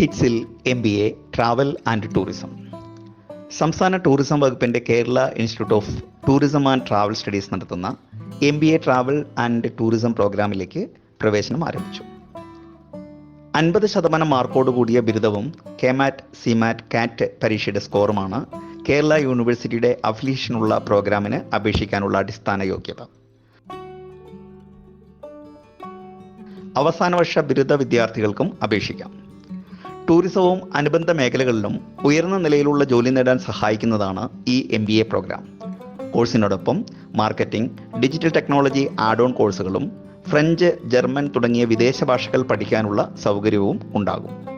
കിഡ്സിൽ M B A travel and tourism സംസ്ഥാന ടൂറിസം വകുപ്പിന്റെ Kerala institute of tourism and travel studies നടത്തുന്ന M B A travel and tourism പ്രോഗ്രാമിലേക്ക് പ്രവേശനം ആരംഭിച്ചു. അൻപത് ശതമാനം മാർക്കോട് കൂടിയ ബിരുദവും കെമാറ്റ് സിമാറ്റ് കാറ്റ് പരീക്ഷയുടെ സ്കോറുമാണ് കേരള യൂണിവേഴ്സിറ്റിയുടെ അഫിലിയേഷനുള്ള പ്രോഗ്രാമിന് അപേക്ഷിക്കാനുള്ള അടിസ്ഥാന യോഗ്യത. അവസാന വർഷ ബിരുദ വിദ്യാർത്ഥികൾക്കും അപേക്ഷിക്കാം. ടൂറിസവും അനുബന്ധ മേഖലകളിലും ഉയർന്ന നിലയിലുള്ള ജോലി നേടാൻ സഹായിക്കുന്നതാണ് ഈ M B A program കോഴ്സിനോടൊപ്പം marketing digital technology add on കോഴ്സുകളും ഫ്രഞ്ച് ജർമ്മൻ തുടങ്ങിയ വിദേശ ഭാഷകൾ പഠിക്കാനുള്ള സൗകര്യവും ഉണ്ടാകും.